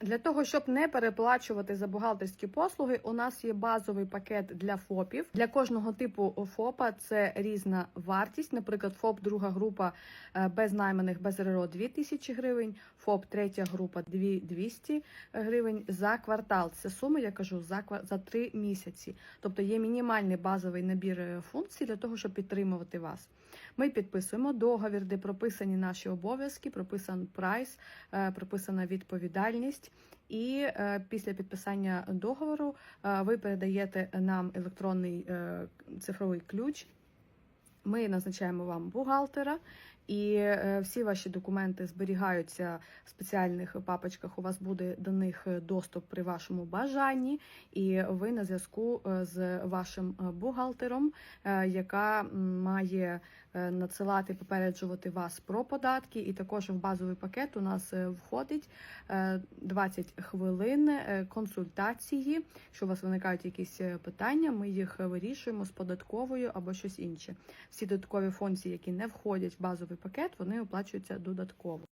Для того, щоб не переплачувати за бухгалтерські послуги, у нас є базовий пакет для ФОПів. Для кожного типу ФОПа це різна вартість. Наприклад, ФОП друга група е, без найманих без РРО 2000 гривень, ФОП третя група 2200 гривень за квартал. Це суми, я кажу, за за три місяці. Тобто є мінімальний базовий набір е, функцій для того, щоб підтримувати вас. Ми підписуємо договір, де прописані наші обов'язки, прописан прайс, е, прописана відповідальність. І е, після підписання договору е, ви передаєте нам електронний е, цифровий ключ. Ми назначаємо вам бухгалтера, і е, всі ваші документи зберігаються в спеціальних папочках. У вас буде до них доступ при вашому бажанні, і ви на зв'язку е, з вашим е, бухгалтером, е, яка має е, надсилати, попереджувати вас про податки. І також в базовий пакет у нас е, входить е, 20 хвилин е, консультації. Якщо у вас виникають якісь е, питання, ми їх вирішуємо з податковою або щось інше. Всі додаткові функції, які не входять в базовий пакет, вони оплачуються додатково.